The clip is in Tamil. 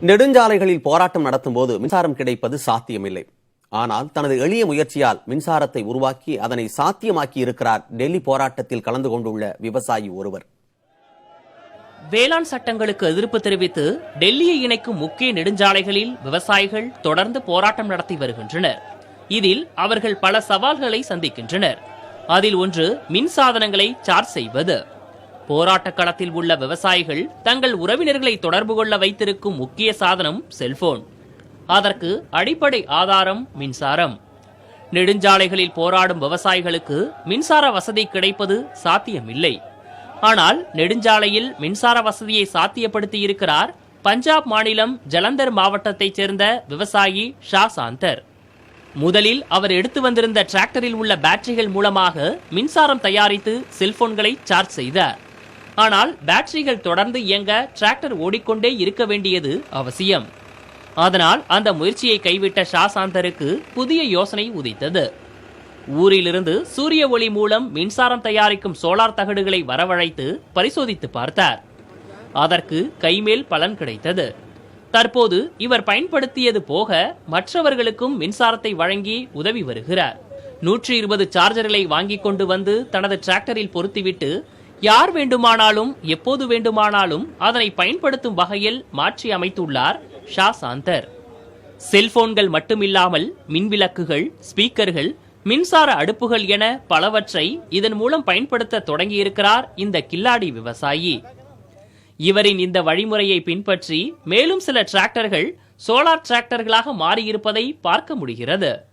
நெடுஞ்சாலைகளில் போராட்டம் நடத்தும் போது மின்சாரம் கிடைப்பது சாத்தியமில்லை. ஆனால் தனது எளிய முயற்சியால் மின்சாரத்தை உருவாக்கி அதனை சாத்தியமாக்கி இருக்கிறார் டெல்லி போராட்டத்தில் கலந்து கொண்டுள்ள விவசாயி ஒருவர். வேளாண் சட்டங்களுக்கு எதிர்ப்பு தெரிவித்து டெல்லியை இணைக்கும் முக்கிய நெடுஞ்சாலைகளில் விவசாயிகள் தொடர்ந்து போராட்டம் நடத்தி வருகின்றனர். இதில் அவர்கள் பல சவால்களை சந்திக்கின்றனர். அதில் ஒன்று மின் சாதனங்களை சார்ஜ் செய்வது. போராட்ட களத்தில் உள்ள விவசாயிகள் தங்கள் உறவினர்களை தொடர்பு கொள்ள வைத்திருக்கும் முக்கிய சாதனம் செல்போன். அதற்கு அடிப்படை ஆதாரம் மின்சாரம். நெடுஞ்சாலைகளில் போராடும் விவசாயிகளுக்கு மின்சார வசதி கிடைப்பது சாத்தியமில்லை. ஆனால் நெடுஞ்சாலையில் மின்சார வசதியை சாத்தியப்படுத்தி இருக்கிறார் பஞ்சாப் மாநிலம் ஜலந்தர் மாவட்டத்தைச் சேர்ந்த விவசாயி ஷா சாந்தர். முதலில் அவர் எடுத்து வந்திருந்த டிராக்டரில் உள்ள பேட்டரிகள் மூலமாக மின்சாரம் தயாரித்து செல்போன்களை சார்ஜ் செய்தார். ஆனால் பேட்டரிகள் தொடர்ந்து இயங்க டிராக்டர் ஓடிக்கொண்டே இருக்க வேண்டியது அவசியம். அதனால் அந்த முயற்சியை கைவிட்ட ஷா சாந்தருக்கு புதிய யோசனை உதித்தது. ஊரிலிருந்து சூரிய ஒளி மூலம் மின்சாரம் தயாரிக்கும் சோலார் தகடுகளை வரவழைத்து பரிசோதித்து பார்த்தார். அதற்கு கைமேல் பலன் கிடைத்தது. தற்போது இவர் பயன்படுத்தியது போக மற்றவர்களுக்கும் மின்சாரத்தை வழங்கி உதவி வருகிறார். நூற்றி இருபது சார்ஜர்களை வாங்கிக் கொண்டு வந்து தனது டிராக்டரில் பொருத்திவிட்டு யார் வேண்டுமானாலும் எப்போது வேண்டுமானாலும் அதனை பயன்படுத்தும் வகையில் மாற்றி அமைத்துள்ளார் ஷா சாந்தர். செல்போன்கள் மட்டுமில்லாமல் மின்விளக்குகள் ஸ்பீக்கர்கள் மின்சார அடுப்புகள் என பலவற்றை இதன் மூலம் பயன்படுத்த தொடங்கியிருக்கிறார் இந்த கில்லாடி விவசாயி. இவரின் இந்த வழிமுறையை பின்பற்றி மேலும் சில டிராக்டர்கள் சோலார் டிராக்டர்களாக மாறியிருப்பதை பார்க்க முடிகிறது.